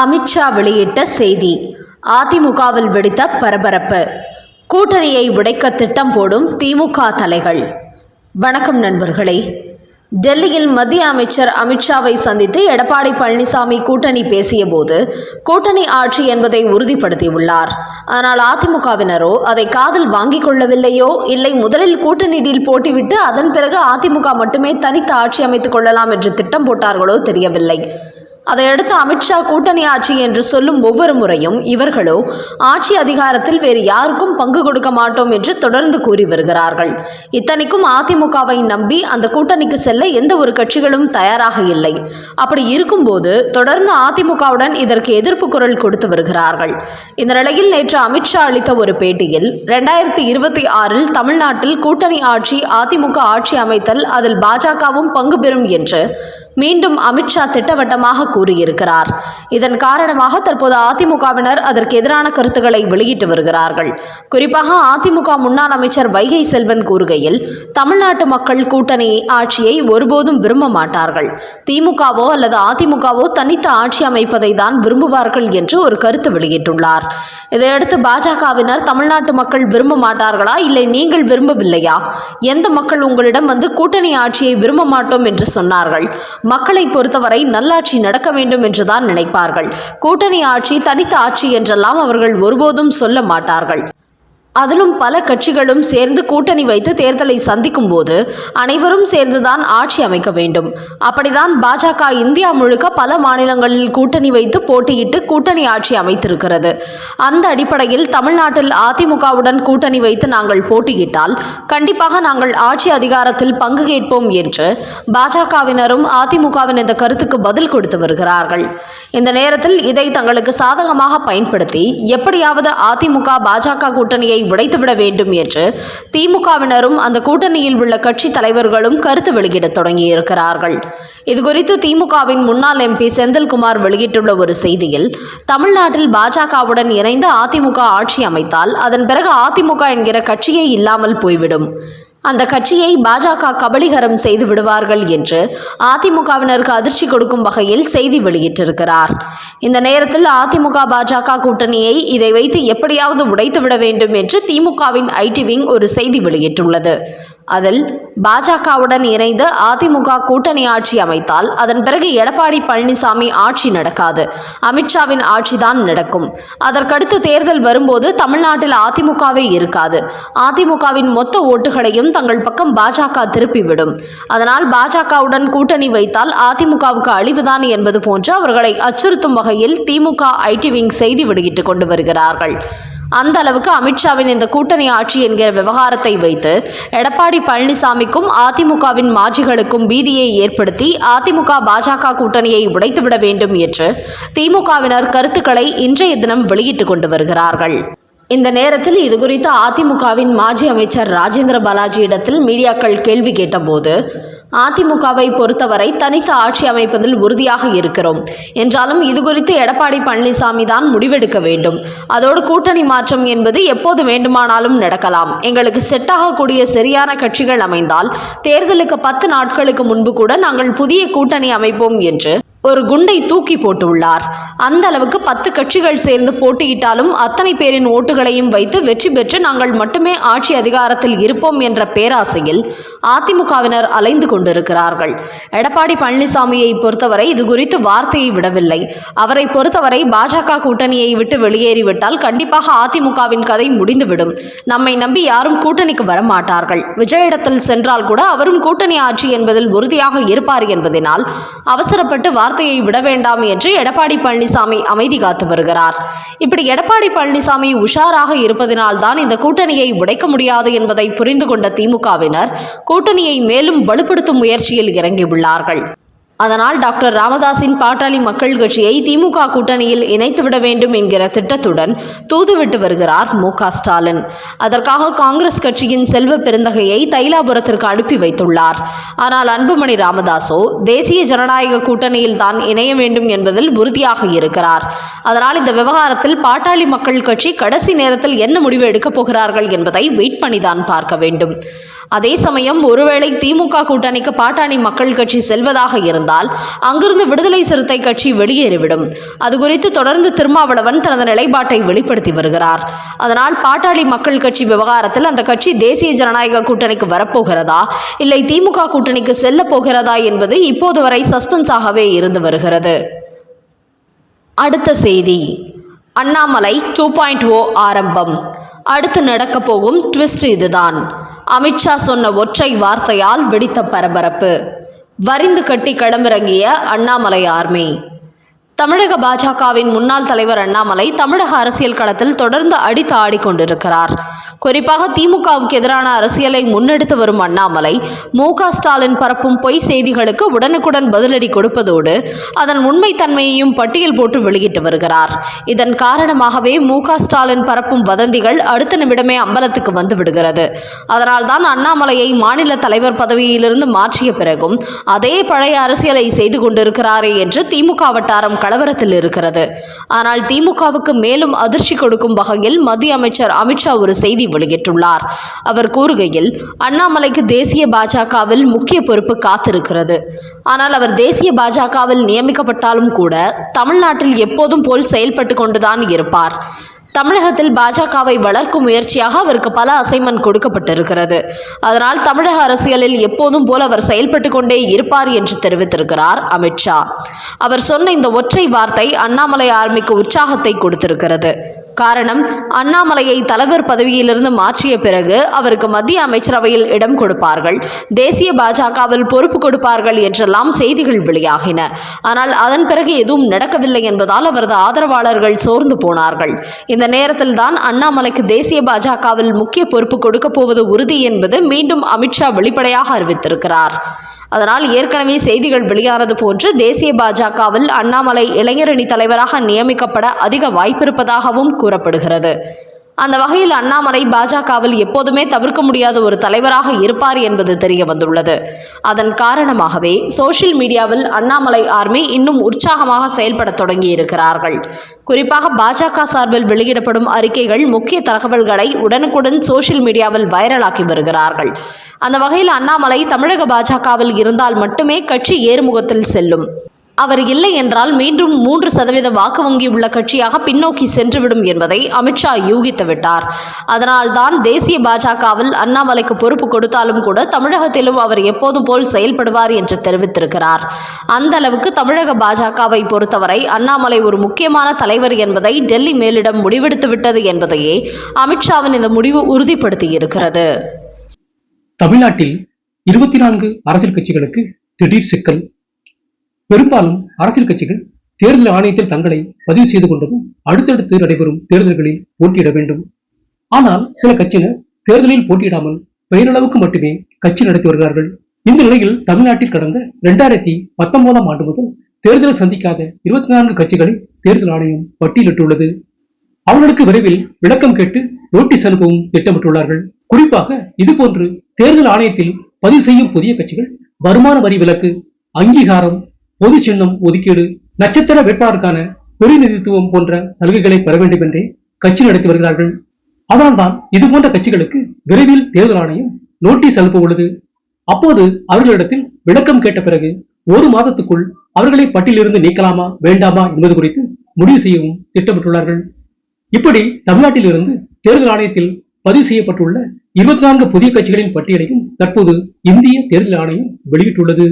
அமித்ஷா வெளியிட்ட செய்தி. அதிமுகவில் வெடித்த பரபரப்பு. கூட்டணியை உடைக்க திட்டம் போடும் திமுக தலைகள். வணக்கம் நண்பர்களே. டெல்லியில் மத்திய அமைச்சர் அமித்ஷாவை சந்தித்து எடப்பாடி பழனிசாமி கூட்டணி பேசியபோது கூட்டணி ஆட்சி என்பதை உறுதிப்படுத்தியுள்ளார். ஆனால் அதிமுகவினரோ அதை காதில் வாங்கிக் கொள்ளவில்லையோ இல்லை முதலில் கூட்டணியில் போட்டிவிட்டு அதன் பிறகு அதிமுக மட்டுமே தனித்து ஆட்சி அமைத்துக் கொள்ளலாம் என்று திட்டம் போட்டார்களோ தெரியவில்லை. அதையடுத்து அமித்ஷா கூட்டணி ஆட்சி என்று சொல்லும் ஒவ்வொரு முறையும் இவர்களோ ஆட்சி அதிகாரத்தில் வேறு யாருக்கும் பங்கு கொடுக்க மாட்டோம் என்று தொடர்ந்து கூறி வருகிறார்கள். இத்தனைக்கும் அதிமுகவை நம்பி அந்த கூட்டணிக்கு செல்ல எந்த ஒரு கட்சிகளும் தயாராக இல்லை. அப்படி இருக்கும்போது தொடர்ந்து அதிமுகவுடன் இதற்கு எதிர்ப்பு குரல் கொடுத்து வருகிறார்கள். இந்த நிலையில் நேற்று அமித்ஷா அளித்த ஒரு பேட்டியில் ரெண்டாயிரத்தி இருபத்தி ஆறில் தமிழ்நாட்டில் கூட்டணி ஆட்சி அதிமுக ஆட்சி அமைத்தல் அதில் பாஜகவும் பங்கு பெறும் என்று மீண்டும் அமித்ஷா திட்டவட்டமாக கூறியிருக்கிறார். இதன் காரணமாக தற்போது அதிமுகவினர் அதற்கு எதிரான கருத்துக்களை வெளியிட்டு வருகிறார்கள். குறிப்பாக அதிமுக முன்னாள் அமைச்சர் வைகை செல்வன் கூறுகையில் தமிழ்நாட்டு மக்கள் கூட்டணி ஆட்சியை ஒருபோதும் விரும்ப மாட்டார்கள். திமுகவோ அல்லது அதிமுகவோ தனித்த ஆட்சி அமைப்பதை தான் விரும்புவார்கள் என்று ஒரு கருத்து வெளியிட்டுள்ளார். இதையடுத்து பாஜகவினர் தமிழ்நாட்டு மக்கள் விரும்ப மாட்டார்களா? இல்லை நீங்கள் விரும்பவில்லையா? எந்த மக்கள் உங்களிடம் வந்து கூட்டணி ஆட்சியை விரும்ப மாட்டோம்? என்று சொன்னார்கள். மக்களை பொறுத்தவரை நல்லாட்சி நடக்க வேண்டும் என்றுதான் நினைப்பார்கள். கூட்டணி ஆட்சி தனித்த ஆட்சி என்றெல்லாம் அவர்கள் ஒருபோதும் சொல்ல மாட்டார்கள். அதிலும் பல கட்சிகளும் சேர்ந்து கூட்டணி வைத்து தேர்தலை சந்திக்கும் போது அனைவரும் சேர்ந்துதான் ஆட்சி அமைக்க வேண்டும். அப்படிதான் பாஜக இந்தியா முழுக்க பல மாநிலங்களில் கூட்டணி வைத்து போட்டியிட்டு கூட்டணி ஆட்சி அமைத்திருக்கிறது. அந்த அடிப்படையில் தமிழ்நாட்டில் அதிமுகவுடன் கூட்டணி வைத்து நாங்கள் போட்டியிட்டால் கண்டிப்பாக நாங்கள் ஆட்சி அதிகாரத்தில் பங்கு கேட்போம் என்று பாஜகவினரும் அதிமுகவின் இந்த கருத்துக்கு பதில் கொடுத்து வருகிறார்கள். இந்த நேரத்தில் இதை தங்களுக்கு சாதகமாக பயன்படுத்தி எப்படியாவது அதிமுக பாஜக கூட்டணியை உடைத்துவிட வேண்டும் என்று திமுகவினரும் அந்த கூட்டணியில் உள்ள கட்சி தலைவர்களும் கருத்து வெளியிட தொடங்கியிருக்கிறார்கள். இதுகுறித்து திமுகவின் முன்னாள் எம்பி செந்தில்குமார் வெளியிட்டுள்ள ஒரு செய்தியில் தமிழ்நாட்டில் பாஜகவுடன் இணைந்து அதிமுக ஆட்சி அமைத்தால் அதன் பிறகு அதிமுக என்கிற கட்சியே இல்லாமல் போய்விடும். அந்த கட்சியை பாஜக கபலீகரம் செய்து விடுவார்கள் என்று அதிமுகவினருக்கு அதிர்ச்சி கொடுக்கும் வகையில் செய்தி வெளியிட்டிருக்கிறார். இந்த நேரத்தில் அதிமுக பாஜக கூட்டணியை இதை வைத்து எப்படியாவது உடைத்துவிட வேண்டும் என்று திமுகவின் ஐடி விங் ஒரு செய்தி வெளியிட்டுள்ளது. அதில் பாஜகவுடன் இணைந்து அதிமுக கூட்டணி ஆட்சி அமைத்தால் அதன் பிறகு எடப்பாடி பழனிசாமி ஆட்சி நடக்காது. அமித்ஷாவின் ஆட்சிதான் நடக்கும். அதற்கடுத்து தேர்தல் வரும்போது தமிழ்நாட்டில் அதிமுகவே இருக்காது. அதிமுகவின் மொத்த ஓட்டுகளையும் தங்கள் பக்கம் பாஜக திருப்பிவிடும். அதனால் பாஜகவுடன் கூட்டணி வைத்தால் அதிமுகவுக்கு அழிவுதான் என்பது போன்று அவர்களை அச்சுறுத்தும் வகையில் திமுக ஐடி விங் செய்தி வெளியிட்டுக் கொண்டு வருகிறார்கள். அந்த அளவுக்கு அமித்ஷாவின் இந்த கூட்டணி ஆட்சி என்கிற விவகாரத்தை வைத்து எடப்பாடி பழனிசாமிக்கும் அதிமுகவின் மாஜிகளுக்கும் பீதியை ஏற்படுத்தி அதிமுக பாஜக கூட்டணியை உடைத்துவிட வேண்டும் என்று திமுகவினர் கருத்துக்களை இன்றைய தினம் வெளியிட்டுக் கொண்டு வருகிறார்கள். இந்த நேரத்தில் இது குறித்து அதிமுகவின் மாஜி அமைச்சர் ராஜேந்திர பாலாஜியிடத்தில் மீடியாக்கள் கேள்வி கேட்டபோது அதிமுகவை பொறுத்தவரை தனித்து ஆட்சி அமைப்பதில் உறுதியாக இருக்கிறோம். என்றாலும் இது குறித்து எடப்பாடி பழனிசாமி தான் முடிவெடுக்க வேண்டும். அதோடு கூட்டணி மாற்றம் என்பது எப்போது வேண்டுமானாலும் நடக்கலாம். எங்களுக்கு செட்டாகக்கூடிய சரியான கட்சிகள் அமைந்தால் தேர்தலுக்கு பத்து நாட்களுக்கு முன்பு கூட நாங்கள் புதிய கூட்டணி அமைப்போம் என்று ஒரு குண்டை தூக்கி போட்டுள்ளார். அந்த அளவுக்கு பத்து கட்சிகள் சேர்ந்து போட்டியிட்டாலும் அத்தனை பேரின் ஓட்டுகளையும் வைத்து வெற்றி பெற்று நாங்கள் மட்டுமே ஆட்சி அதிகாரத்தில் இருப்போம் என்ற பேராசையில் அதிமுகவினர் அலைந்து கொண்டிருக்கிறார்கள். எடப்பாடி பழனிசாமியை பொறுத்தவரை இது குறித்து வார்த்தையை விடவில்லை. அவரை பொறுத்தவரை பாஜக கூட்டணியை விட்டு வெளியேறிவிட்டால் கண்டிப்பாக அதிமுகவின் கதை முடிந்துவிடும். நம்மை நம்பி யாரும் கூட்டணிக்கு வரமாட்டார்கள். விஜயிடத்தில் சென்றால் கூட அவரும் கூட்டணி ஆட்சி என்பதில் உறுதியாக இருப்பார் என்பதனால் அவசரப்பட்டு வார்த்தையை விட வேண்டாம் என்று எடப்பாடி பழனிசாமி அமைதி காத்து வருகிறார். இப்படி எடப்பாடி பழனிசாமி உஷாராக இருப்பதினால்தான் இந்த கூட்டணியை உடைக்க முடியாது என்பதை புரிந்து கொண்ட திமுகவினர் கூட்டணியை மேலும் வலுப்படுத்தும் முயற்சியில் இறங்கியுள்ளார்கள். அதனால் டாக்டர் ராமதாஸின் பாட்டாளி மக்கள் கட்சியை திமுக கூட்டணியில் இணைத்துவிட வேண்டும் என்கிற திட்டத்துடன் தூதுவிட்டு வருகிறார் மு ஸ்டாலின். அதற்காக காங்கிரஸ் கட்சியின் செல்வ பெருந்தகையை தைலாபுரத்திற்கு அனுப்பி வைத்துள்ளார். ஆனால் அன்புமணி ராமதாஸோ தேசிய ஜனநாயக கூட்டணியில் தான் இணைய வேண்டும் என்பதில் உறுதியாக இருக்கிறார். அதனால் இந்த விவகாரத்தில் பாட்டாளி மக்கள் கட்சி கடைசி நேரத்தில் என்ன முடிவு எடுக்கப் போகிறார்கள் என்பதை வெயிட் பண்ணிதான் பார்க்க வேண்டும். அதே சமயம் ஒருவேளை திமுக கூட்டணிக்கு பாட்டாளி மக்கள் கட்சி செல்வதாக இருந்தால் அங்கிருந்து விடுதலை சிறுத்தை கட்சி வெளியேறிவிடும். அது குறித்து தொடர்ந்து திருமாவளவன் தனது நிலைப்பாட்டை வெளிப்படுத்தி வருகிறார். அதனால் பாட்டாளி மக்கள் கட்சி விவகாரத்தில் அந்த கட்சி தேசிய ஜனநாயக கூட்டணிக்கு வரப்போகிறதா இல்லை திமுக கூட்டணிக்கு செல்ல போகிறதா என்பது இப்போது வரை சஸ்பென்ஸாகவே இருந்து வருகிறது. அடுத்த செய்தி. அண்ணாமலை டூ பாயிண்ட் ஓ ஆரம்பம். அடுத்து நடக்கப் போகும் ட்விஸ்ட் இதுதான். அமித்ஷா சொன்ன ஒற்றை வார்த்தையால் வெடித்த பரபரப்பு. வரிந்து கட்டி களமிறங்கிய அண்ணாமலை ஆர்மி. தமிழக பாஜகவின் முன்னாள் தலைவர் அண்ணாமலை தமிழக அரசியல் களத்தில் தொடர்ந்து அடித்து ஆடிக்கொண்டிருக்கிறார். குறிப்பாக திமுகவுக்கு எதிரான அரசியலை முன்னெடுத்து வரும் அண்ணாமலை மு ஸ்டாலின் பரப்பும் பொய் செய்திகளுக்கு உடனுக்குடன் பதிலடி கொடுப்பதோடு அதன் உண்மைத்தன்மையையும் பட்டியல் போட்டு வெளியிட்டு வருகிறார். இதன் காரணமாகவே மு ஸ்டாலின் பரப்பும் வதந்திகள் அடுத்த நிமிடமே அம்பலத்துக்கு வந்து விடுகிறது. அதனால்தான் அண்ணாமலையை மாநில தலைவர் பதவியிலிருந்து மாற்றிய பிறகும் அதே பழைய அரசியலை செய்து கொண்டிருக்கிறாரே என்று திமுக வட்டாரம் கலவரத்தில் இருக்கிறது. ஆனால் திமுகவுக்கு மேலும் அதிர்ச்சி கொடுக்கும் வகையில் மத்திய அமைச்சர் அமித்ஷா ஒரு செய்தி வெளியிட்டுள்ளார். அவர் கூறுகையில் அண்ணாமலைக்கு தேசிய பாஜகவில் முக்கிய பொறுப்பு காத்திருக்கிறது. ஆனால் அவர் தேசிய பாஜகவில் நியமிக்கப்பட்டாலும் கூட தமிழ்நாட்டில் எப்போதும் போல் செயல்பட்டு கொண்டுதான் இருப்பார். தமிழகத்தில் பாஜகவை வளர்க்கும் முயற்சியாக அவருக்கு பல அசைன்மெண்ட் கொடுக்கப்பட்டிருக்கிறது. அதனால் தமிழக அரசியலில் எப்போதும் போல அவர் செயல்பட்டு கொண்டே இருப்பார் என்று தெரிவித்திருக்கிறார் அமித்ஷா அவர் சொன்ன இந்த ஒற்றை வார்த்தை அண்ணாமலை ஆர்மிக்கு உற்சாகத்தை கொடுத்திருக்கிறது. காரணம் அண்ணாமலையை தலைவர் பதவியிலிருந்து மாற்றிய பிறகு அவருக்கு மத்திய அமைச்சரவையில் இடம் கொடுப்பார்கள். தேசிய பாஜகவில் பொறுப்பு கொடுப்பார்கள் என்றெல்லாம் செய்திகள் வெளியாகின. ஆனால் அதன் பிறகு எதுவும் நடக்கவில்லை என்பதால் அவரது ஆதரவாளர்கள் சோர்ந்து போனார்கள். இந்த நேரத்தில் தான் அண்ணாமலைக்கு தேசிய பாஜகவில் முக்கிய பொறுப்பு கொடுக்கப் போவது உறுதி என்பது மீண்டும் அமித்ஷா வெளிப்படையாக அறிவித்திருக்கிறார். அதனால் ஏற்கனவே செய்திகள் வெளியானது போன்று தேசிய பாஜகவில் அண்ணாமலை இளைஞரணி தலைவராக நியமிக்கப்பட அதிக வாய்ப்பிருப்பதாகவும் கூறப்படுகிறது. அந்த வகையில் அண்ணாமலை பாஜகவில் எப்போதுமே தவிர்க்க முடியாத ஒரு தலைவராக இருப்பார் என்பது தெரிய வந்துள்ளது. அதன் காரணமாகவே சோஷியல் மீடியாவில் அண்ணாமலை ஆர்மி இன்னும் உற்சாகமாக செயல்பட தொடங்கி இருக்கிறார்கள் குறிப்பாக பாஜக சார்பில் வெளியிடப்படும் அறிக்கைகள் முக்கிய தகவல்களை உடனுக்குடன் சோஷியல் மீடியாவில் வைரலாக்கி வருகிறார்கள். அந்த வகையில் அண்ணாமலை தமிழக பாஜகவில் இருந்தால் மட்டுமே கட்சி ஏறுமுகத்தில் செல்லும். அவர் இல்லை என்றால் மீண்டும் மூன்று சதவீத வாக்கு வங்கி உள்ள கட்சியாக பின்னோக்கி சென்றுவிடும் என்பதை அமித்ஷா யூகித்து விட்டார். அதனால்தான் தேசிய பாஜகவில் அண்ணாமலைக்கு பொறுப்பு கொடுத்தாலும் கூட தமிழகத்திலும் அவர் எப்போதும் போல் செயல்படுவார் என்று தெரிவித்திருக்கிறார். அந்த அளவுக்கு தமிழக பாஜகவை பொறுத்தவரை அண்ணாமலை ஒரு முக்கியமான தலைவர் என்பதை டெல்லி மேலிடம் முடிவெடுத்து விட்டது என்பதையே அமித்ஷாவின் இந்த முடிவு உறுதிப்படுத்தியிருக்கிறது. தமிழ்நாட்டில் இருபத்தி நான்கு அரசியல் கட்சிகளுக்கு திடீர் சிக்கல் பெரும்பாலும் அரசியல் கட்சிகள் தேர்தல் ஆணையத்தில் தங்களை பதிவு செய்து கொண்டதும் அடுத்தடுத்து நடைபெறும் தேர்தல்களில் போட்டியிட வேண்டும். ஆனால் சில கட்சியினர் தேர்தலில் போட்டியிடாமல் பெயரளவுக்கு மட்டுமே கட்சி நடத்தி வருகிறார்கள். இந்த நிலையில் தமிழ்நாட்டில் கடந்த இரண்டாயிரத்தி பத்தொன்பதாம் ஆண்டு முதல் தேர்தலை சந்திக்காத இருபத்தி நான்கு கட்சிகளை தேர்தல் ஆணையம் பட்டியலிட்டுள்ளது. அவர்களுக்கு விரைவில் விளக்கம் கேட்டு நோட்டீஸ் அனுப்பவும் திட்டமிட்டுள்ளார்கள். குறிப்பாக இதுபோன்று தேர்தல் ஆணையத்தில் பதிவு செய்யும் புதிய கட்சிகள் வருமான வரி விலக்கு அங்கீகாரம் பொது சின்னம் ஒதுக்கீடு நட்சத்திர வேட்பாளருக்கான பிரதிநிதித்துவம் போன்ற சலுகைகளை பெற வேண்டும் என்றே கட்சி நடத்தி வருகிறார்கள். அதனால்தான் இது போன்ற கட்சிகளுக்கு விரைவில் தேர்தல் ஆணையம் நோட்டீஸ் அனுப்ப உள்ளது. அப்போது அவர்களிடத்தில் விளக்கம் கேட்ட பிறகு ஒரு மாதத்துக்குள் அவர்களை பட்டியலிருந்து நீக்கலாமா வேண்டாமா என்பது குறித்து முடிவு செய்யவும் திட்டமிட்டுள்ளார்கள். இப்படி தமிழ்நாட்டில் இருந்து தேர்தல் ஆணையத்தில் பதிவு செய்யப்பட்டுள்ள இருபத்தி நான்கு புதிய கட்சிகளின் பட்டியலையும் தற்போது இந்திய தேர்தல் ஆணையம் வெளியிட்டுள்ளது.